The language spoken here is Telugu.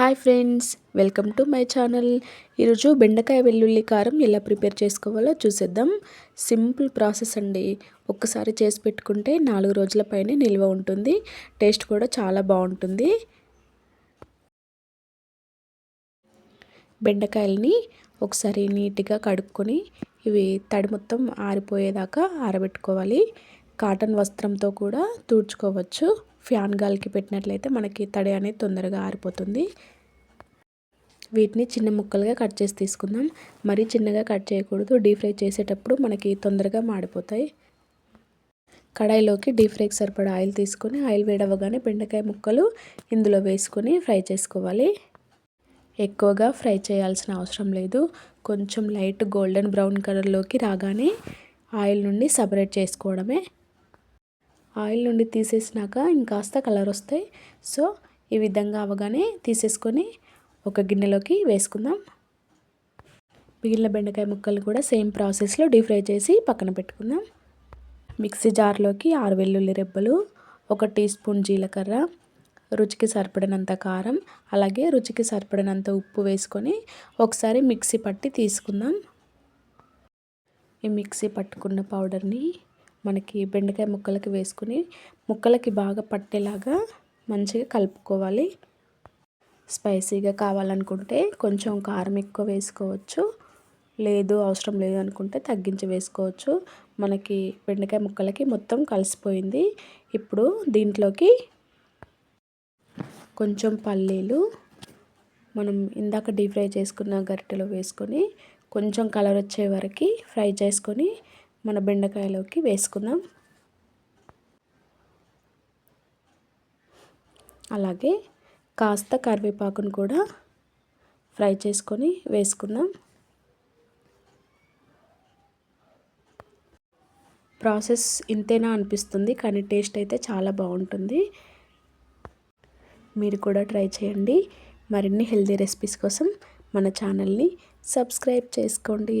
Hi friends welcome to my channel. ఈరోజు బెండకాయ వెల్లుల్లి కారం ఎలా ప్రిపేర్ చేసుకోవాలో చూసేద్దాం. సింపుల్ ప్రాసెస్ అండి. ఒక్కసారి చేసి పెట్టుకుంటే నాలుగు రోజుల పైన నిల్వ ఉంటుంది. టేస్ట్ కూడా చాలా బాగుంటుంది. బెండకాయలని ఒకసారి నీట్గా కడుక్కొని ఇవి తడి మొత్తం ఆరిపోయేదాకా ఆరబెట్టుకోవాలి. కాటన్ వస్త్రంతో కూడా తుడుచుకోవచ్చు. ఫ్యాన్ గాలికి పెట్టినట్లయితే మనకి తడి అనేది తొందరగా ఆరిపోతుంది. వీటిని చిన్న ముక్కలుగా కట్ చేసి తీసుకుందాం. మరీ చిన్నగా కట్ చేయకూడదు. డీప్ ఫ్రై చేసేటప్పుడు మనకి తొందరగా మాడిపోతాయి. కడాయిలోకి డీప్ ఫ్రైకి సరిపడా ఆయిల్ తీసుకొని ఆయిల్ వేడవగానే బెండకాయ ముక్కలు ఇందులో వేసుకొని ఫ్రై చేసుకోవాలి. ఎక్కువగా ఫ్రై చేయాల్సిన అవసరం లేదు. కొంచెం లైట్ గోల్డెన్ బ్రౌన్ కలర్లోకి రాగానే ఆయిల్ నుండి సపరేట్ చేసుకోవడమే. ఆయిల్ నుండి తీసేసినాక ఇంకాస్త కలర్ వస్తాయి. సో ఈ విధంగా అవగానే తీసేసుకొని ఒక గిన్నెలోకి వేసుకుందాం. మిగిలిన బెండకాయ ముక్కలు కూడా సేమ్ ప్రాసెస్లో డీప్ ఫ్రై చేసి పక్కన పెట్టుకుందాం. మిక్సీ జార్లోకి ఆరు వెల్లుల్లి రెబ్బలు ఒక టీ స్పూన్ జీలకర్ర రుచికి సరిపడినంత కారం అలాగే రుచికి సరిపడినంత ఉప్పు వేసుకొని ఒకసారి మిక్సీ పట్టి తీసుకుందాం. ఈ మిక్సీ పట్టుకున్న పౌడర్ని మనకి బెండకాయ ముక్కలకి వేసుకుని ముక్కలకి బాగా పట్టేలాగా మంచిగా కలుపుకోవాలి. స్పైసీగా కావాలనుకుంటే కొంచెం కారం ఎక్కువ వేసుకోవచ్చు. లేదు అవసరం లేదు అనుకుంటే తగ్గించి వేసుకోవచ్చు. మనకి బెండకాయ ముక్కలకి మొత్తం కలిసిపోయింది. ఇప్పుడు దీంట్లోకి కొంచెం పల్లీలు మనం ఇందాక డీప్ ఫ్రై చేసుకున్న గరిటెలో వేసుకొని కొంచెం కలర్ వచ్చే వరకు ఫ్రై చేసుకొని మన బెండకాయలోకి వేసుకుందాం. అలాగే కాస్త కరివేపాకును కూడా ఫ్రై చేసుకొని వేసుకుందాం. ప్రాసెస్ ఇంతేనా అనిపిస్తుంది కానీ టేస్ట్ అయితే చాలా బాగుంటుంది. మీరు కూడా ట్రై చేయండి. మరిన్ని హెల్తీ రెసిపీస్ కోసం మన ఛానల్ని సబ్స్క్రైబ్ చేసుకోండి.